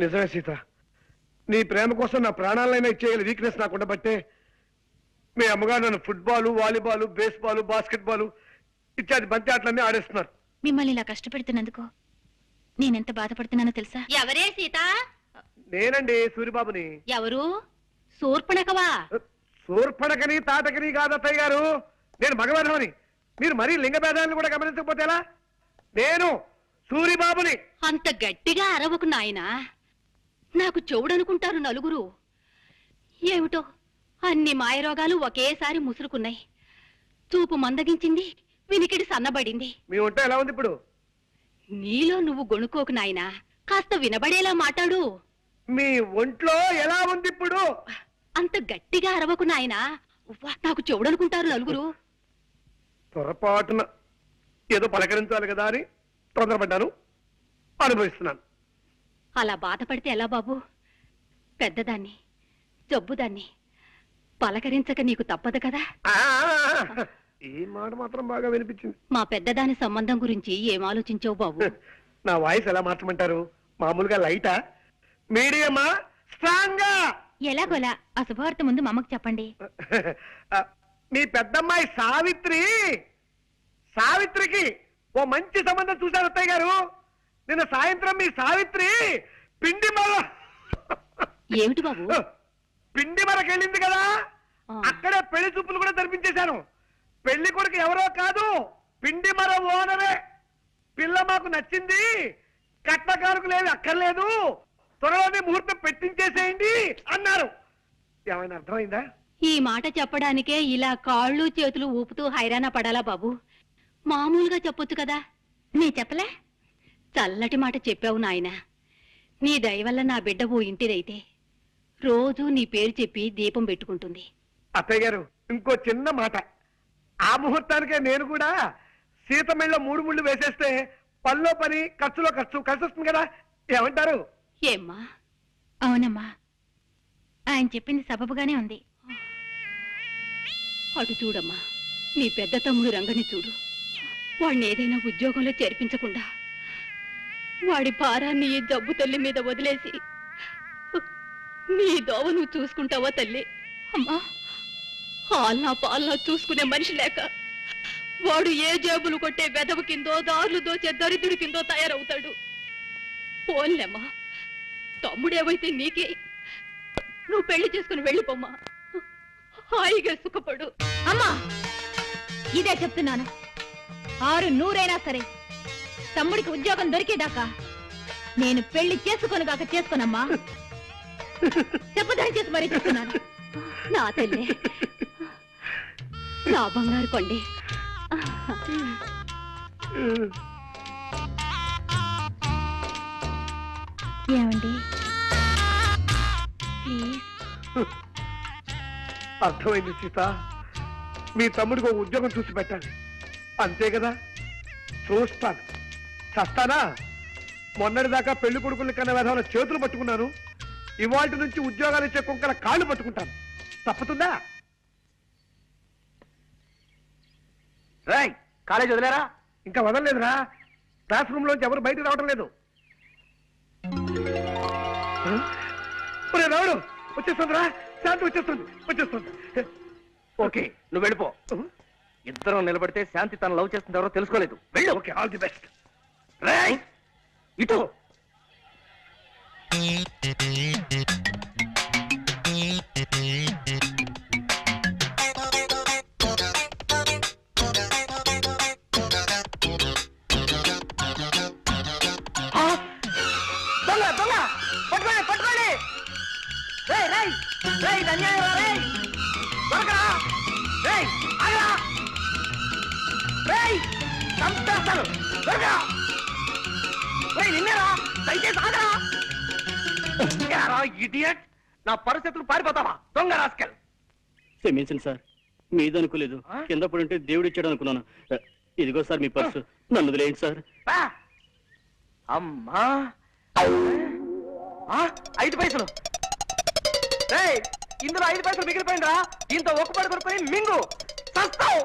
నిజమే సీత. నీ ప్రేమ కోసం నా ప్రాణాలైనా ఇచ్చేయాలి. వీక్నెస్ నాకు ఉండబట్టే మీ అమ్మగారు నన్ను ఫుట్బాల్ వాలీబాల్ బేస్బాల్ బాస్కెట్బాల్ ఇత్యాది బంతి ఆటలన్నీ ఆడేస్తున్నారు. మిమ్మల్ని ఇలా కష్టపెడుతున్నందుకు నేనెంత బాధపడుతున్నానో తెలుసా? ఎవరే సీత? నేనండి సూరిబాబుని. ఎవరు? శూర్పణకవా? సూర్పడకని తాటకని కాదు అత్తయ్య గారు. నేను మగవేధమని మీరు మరీ లింగ భేదాలను కూడా గమనించకపోతే ఎలా? నేను సూరిబాబుని. అంత గట్టిగా అరవకు నాయనా. నాకు చెవుడనుకుంటారు నలుగురు. ఏమిటో? అన్ని మాయరోగాలు ఒకేసారి ముసురుకున్నాయి. చూపు మందగించింది వినికిడి సన్నబడింది. మీ ఒంట ఎలా ఉంది ఇప్పుడు? నీలో నువ్వు గొణుకోకు నాయనా. కాస్త వినబడేలా మాట్లాడు. మీ ఒంట్లో ఎలా ఉంది ఇప్పుడు? అంత గట్టిగా అరవకు నాయనా. ఉవ్వ, నాకు చెవుడనుకుంటారు నలుగురు. పొరపాటున ఏదో పలకరించాలి కదా అని తొందరపడ్డాను. అనుభవిస్తున్నాను. అలా బాధపడితే ఎలా బాబు? పెద్దదాన్ని జబ్బుదాన్ని పలకరించక నీకు తప్పదు కదా? ఈ మాట మాత్రం బాగా వినిపించింది. మా పెద్దదాని సంబంధం గురించి ఏం ఆలోచించావు బాబు? నా వాయిస్ ఎలా మార్చమంటారు? మామూలుగా లైటా? మీడియమా? స్ట్రాంగా? ఎలాగోలా ఆ శుభవార్త ముందు మా అమ్మకు చెప్పండి. మీ పెద్దమ్మాయి సావిత్రి సావిత్రికి ఓ మంచి సంబంధం చూశారు అత్తయ్య గారు? నిన్న సాయంత్రం మీ సావిత్రి పిండి మర ఏమిటి బాబు? పిండి మరకెళ్ళింది కదా. అక్కడే పెళ్ళి చూపులు కూడా జరిపించేశాను. పెళ్ళి కొడుకు ఎవరో కాదు పిండి మర ఓనరే. పిల్ల మాకు నచ్చింది కట్నకారుకు లేదు అక్కర్లేదు. త్వరలోనే ముహూర్తం పెట్టించేసేయండి అన్నారు. ఏమైనా అర్థమైందా? ఈ మాట చెప్పడానికే ఇలా కాళ్ళు చేతులు ఊపుతూ హైరాణ పడాలా బాబు? మామూలుగా చెప్పొచ్చు కదా. నీ చెప్పలే? చల్లటి మాట చెప్పావు నాయనా. నీ దయ వల్ల నా బిడ్డ ఓ ఇంటిదైతే రోజూ నీ పేరు చెప్పి దీపం పెట్టుకుంటుంది. అత్తయ్య గారు ఇంకో చిన్న మాట. ఆ ముహూర్తానికే నేను కూడా సీతమిళ్ళ మూడు ముళ్ళు వేసేస్తే పనిలో పని ఖర్చులో ఖర్చు కలిసి వస్తుంది కదా. ఏమంటారు? ఏమ్మా? అవునమ్మా. ఆయన చెప్పింది సబబుగానే ఉంది. అటు చూడమ్మా. నీ పెద్ద తమ్ముడు రంగని చూడు. వాడిని ఏదైనా ఉద్యోగంలో చేర్పించకుండా వాడి భారాన్ని ఈ జబ్బు తల్లి మీద వదిలేసి. నీ దోవ నువ్వు చూసుకుంటావా తల్లి? అమ్మా ఆల్నా పాలనా చూసుకునే మనిషి లేక వాడు ఏ జేబులు కొట్టే వెదవ కిందో దారులు దోచే దరిద్రుడి కిందో తయారవుతాడు. పోన్లేమ్మా తమ్ముడేవైతే నీకే నువ్వు పెళ్ళి చేసుకుని వెళ్ళిపోమ్మా. హాయిగా సుఖపడు. అమ్మా ఇదే చెప్తున్నాను. ఆరు నూరైనా సరే తమ్ముడికి ఉద్యోగం దొరికేదాకా నేను పెళ్ళి చేసుకొని కాక చేసుకోనమ్మా. చెప్పదని చేసి మరీ చెప్తున్నాను నా తల్లి. నా బంగారు కొండి. ఏమండి? ప్లీజ్. అర్థమైంది సీత. మీ తమ్ముడికి ఒక ఉద్యోగం చూసి పెట్టాలి అంతే కదా? చూస్తాను. చస్తానా? మొన్నటిదాకా పెళ్ళి కొడుకుల్ని కన్నా విధమైన చేతులు పట్టుకున్నాను. ఇవాటి నుంచి ఉద్యోగాలు ఇచ్చే కుక్కల కాళ్ళు పట్టుకుంటాను. తప్పుతుందా? రాయ్ కాలేజ్ వదిలేరా? ఇంకా వదలలేదురా. క్లాస్ రూమ్ లోంచి ఎవరు బయటకు రావడం లేదు. రావుడు. వచ్చేస్తుందిరా. శాంతి వచ్చేస్తుంది. వచ్చేస్తుంది. ఓకే నువ్వు వెళ్ళిపో. ఇద్దరం నిలబడితే శాంతి తన లవ్ చేస్తుంది ఎవరో తెలుసుకోలేదు. వెళ్ళు. Okay all the best. ఇటు! ఆ! దొంగ దొంగ! పట్టుకోండి పట్టుకోండి! రేయ్ రేయ్! రేయ్ ఇది అన్యాయం రా, రేయ్! దొరకరా? రేయ్ ఆగరా? రేయ్! చంపేస్తాను దొరకరా? ఇడియట్ నా పరిస్థితులు పారిపోతావా? దొంగ రాస్కెల్. క్షమించండి సార్. మీదనుకోలేదు? కింద పడుంటే దేవుడు ఇచ్చాడు అనుకున్నాను ఇదిగో సార్ మీ పర్సు. నన్ను వదిలేయండి సార్. అమ్మా. ఐదు పైసలు. ఇందులో ఐదు పైసలు మిగిలిపోయిందిరా దీంతో ఒక్కపడి కొనుక్కొని మింగు. చస్తావు